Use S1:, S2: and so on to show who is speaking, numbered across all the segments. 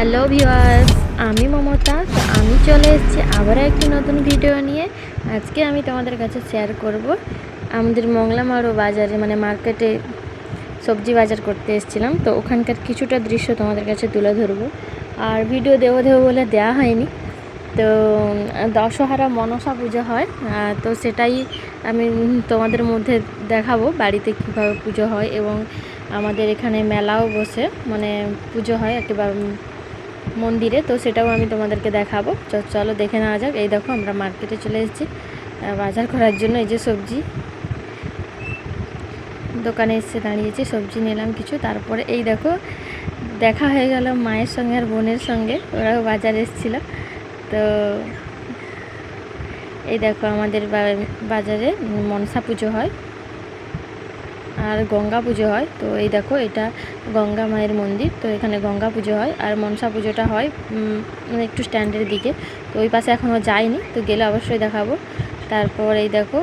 S1: Hello viewers আমি মমতা। তো আমি চলে এসেছি আবারও একটি নতুন ভিডিও নিয়ে। আজকে আমি তোমাদের কাছে শেয়ার করব। আমাদের মংলামারো বাজারে মানে মার্কেটে সবজি বাজার করতে এসেছিলাম। তো ওখানকার কিছুটা দৃশ্য তোমাদের কাছে তুলে ধরবো। আর ভিডিও দেবো দেবো বলে দেওয়া হয়নি। তো দশহারা মনসা পুজো হয়। তো সেটাই আমি তোমাদের মধ্যে দেখাবো বাড়িতে কীভাবে পুজো হয় এবং আমাদের এখানে মেলাও বসে মানে পুজো হয় উম, মন্দিরে, তো সেটাও আমি তোমাদেরকে দেখাবো। চলো দেখে নেওয়া যাক। এই দেখো আমরা মার্কেটে চলে এসেছি। বাজার করার জন্য এই যে সবজি। দোকানে এসে দাঁড়িয়েছি, সবজি নিলাম কিছু। তারপরে এই দেখো, দেখা হয়ে গেল মায়ের সঙ্গে আর বোনের সঙ্গে। ওরাও বাজারে এসেছিল। তো এই দেখো আমাদের বাজারে মনসা পুজো হয়। আর গঙ্গা পুজো হয়। তো এই দেখো, এটা গঙ্গা মায়ের মন্দির। তো এখানে গঙ্গা পুজো হয়। আর মনসা পুজোটা হয় মানে একটু স্ট্যান্ডের দিকে। তো ওই পাশে এখনও যাইনি, তো গেলে অবশ্যই দেখাবো। তারপর এই দেখো,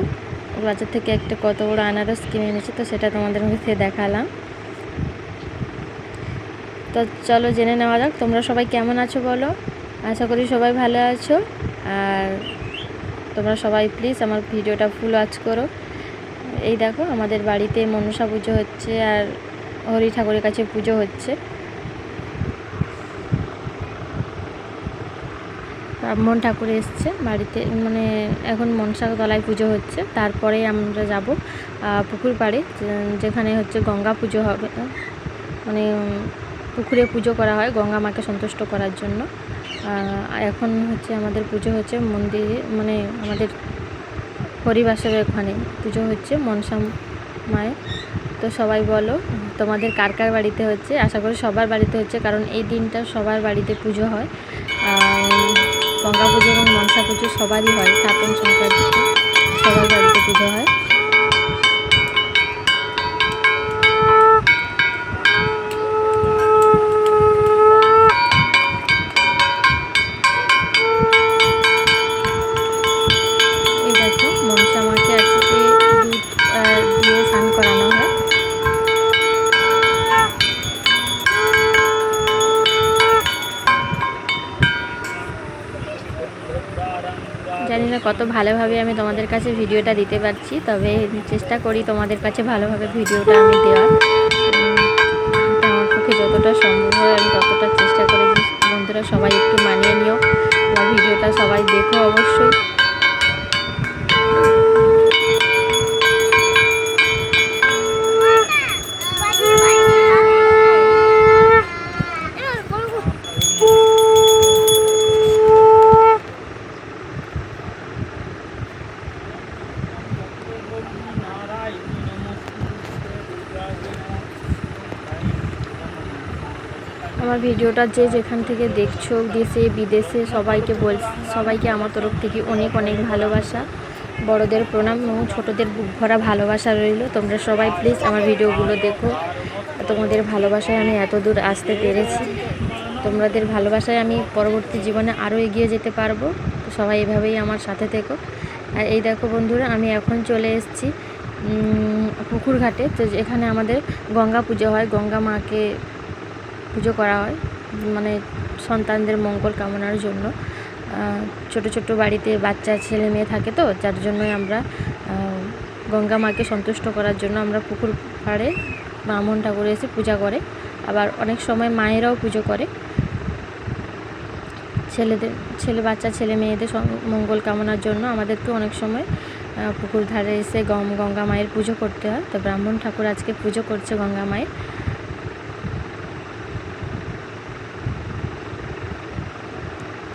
S1: বাজার থেকে একটা কত বড় আনারস কিনে এনেছি, তো সেটা তোমাদের মধ্যে দেখালাম। তো চলো জেনে নেওয়া যাক, তোমরা সবাই কেমন আছো বলো? আশা করি সবাই ভালো আছো। আর তোমরা সবাই প্লিজ আমার ভিডিওটা ফুল ওয়াচ করো। এই দেখো, আমাদের বাড়িতে মনসা পুজো হচ্ছে আর হরি ঠাকুরের কাছে পুজো হচ্ছে। ব্রাহ্মণ ঠাকুর এসছে বাড়িতে মানে এখন মনসা তলায় পুজো হচ্ছে। তারপরে আমরা যাব পুকুর পাড়ে, যেখানে হচ্ছে গঙ্গা পুজো হবে। মানে পুকুরে পুজো করা হয় গঙ্গা মাকে সন্তুষ্ট করার জন্য। এখন হচ্ছে আমাদের পুজো হচ্ছে মন্দিরে মানে আমাদের হরিবাসের ওখানে। পুজো হচ্ছে মনসা মায়ের। তো সবাই বলো, তোমাদের কার কার বাড়িতে হচ্ছে? আশা করি সবার বাড়িতে হচ্ছে, কারণ এই দিনটা সবার বাড়িতে পুজো হয়। গঙ্গা পুজো এবং মনসা পুজো সবারই হয় স্থাপন সংক্রান্তিতে সবার বাড়িতে পুজো হয়। কত ভালোভাবে আমি তোমাদের কাছে ভিডিওটা দিতে পারছি, তবে চেষ্টা করি তোমাদের কাছে ভালোভাবে ভিডিওটা আমি দেওয়ার। আমার পক্ষে যতটা সম্ভব হয় আমি ততটা চেষ্টা করি। বন্ধুরা সবাই একটু মানিয়ে নিও। আমার ভিডিওটা সবাই দেখো অবশ্যই। আমার ভিডিওটা যে যেখান থেকে দেখছ, দেশে, বিদেশে, সবাইকে বল, সবাইকে আমার তরফ থেকে অনেক অনেক ভালোবাসা। বড়দের প্রণাম এবং ছোটোদের বুক ভরা ভালোবাসা রইল। তোমরা সবাই প্লিজ আমার ভিডিওগুলো দেখো। তোমাদের ভালোবাসায় আমি এত দূর আসতে পেরেছি। তোমাদের ভালোবাসায় আমি পরবর্তী জীবনে আরও এগিয়ে যেতে পারব। তো সবাই এভাবেই আমার সাথে থেকো। আর এই দেখো বন্ধুরা, আমি এখন চলে এসেছি পুকুর ঘাটে তো এখানে আমাদের গঙ্গা পুজো হয়। গঙ্গা মাকে পুজো করা হয়। মানে সন্তানদের মঙ্গল কামনার জন্য। ছোট ছোট বাড়িতে বাচ্চা, ছেলে, মেয়ে থাকে তো, যার জন্যই আমরা গঙ্গা মাকে সন্তুষ্ট করার জন্য আমরা পুকুর পাড়ে ব্রাহ্মণ ঠাকুর এসে পূজা করে। আবার অনেক সময় মায়েরাও পুজো করে। ছেলেদের, ছেলে বাচ্চা, ছেলে মেয়েদের মঙ্গল কামনার জন্য আমাদেরকে অনেক সময় পুকুর ধারে এসে গম, গঙ্গা মায়ের পুজো করতে হয়। তো ব্রাহ্মণ ঠাকুর আজকে পুজো করছে গঙ্গা মায়ের।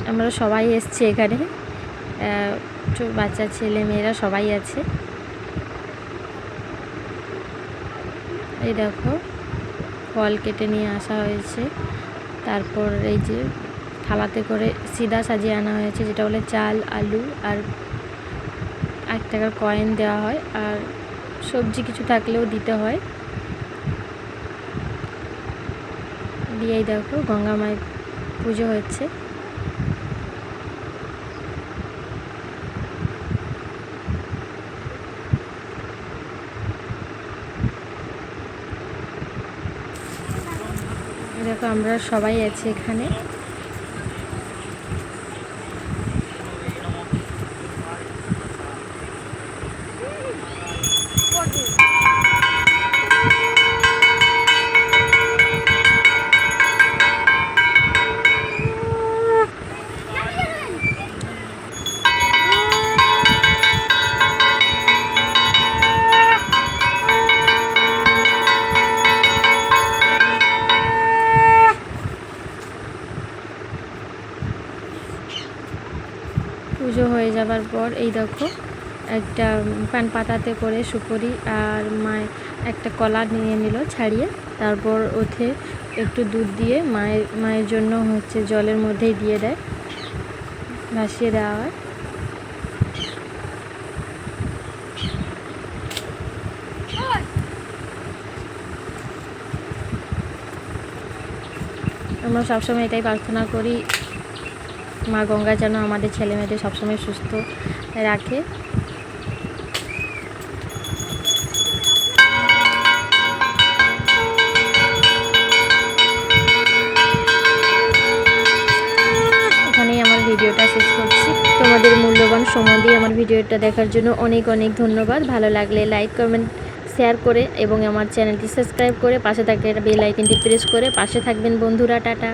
S1: আমরা সবাই এসছি এখানে। বাচ্চা, ছেলে, মেয়েরা সবাই আছে। এই দেখো, ফল কেটে নিয়ে আসা হয়েছে। তারপর এই যে থালাতে করে সিদা সাজিয়ে আনা হয়েছে, যেটা বলে চাল, আলু আর এক টাকার কয়েন দেওয়া হয়। আর সবজি কিছু থাকলেও দিতে হয়। দিয়েই দেখো, গঙ্গা মায়ের পুজো হচ্ছে। আমরা সবাই আছি এখানে। পুজো হয়ে যাবার পর এই দেখো, একটা প্যান পাতাতে করে সুপুরি আর মায় একটা কলা নিয়ে নিল ছাড়িয়ে, তারপর ওঠে একটু দুধ দিয়ে মায়ের মায়ের জন্য হচ্ছে জলের মধ্যেই দিয়ে দেয়, ভাসিয়ে দেওয়া হয়। আমরা সবসময় এটাই প্রার্থনা করি মা গঙ্গা যেন আমাদের ছেলে মেয়েদের সবসময় সুস্থ রাখে। এখানেই আমার ভিডিওটা শেষ করছি। তোমাদের মূল্যবান সময় দিয়ে আমার ভিডিওটা দেখার জন্য অনেক অনেক ধন্যবাদ। ভালো লাগলে লাইক, কমেন্ট, শেয়ার করে এবং আমার চ্যানেলটি সাবস্ক্রাইব করে পাশে থাকলে বেল আইকনটি প্রেস করে পাশে থাকবেন বন্ধুরা। টাটা।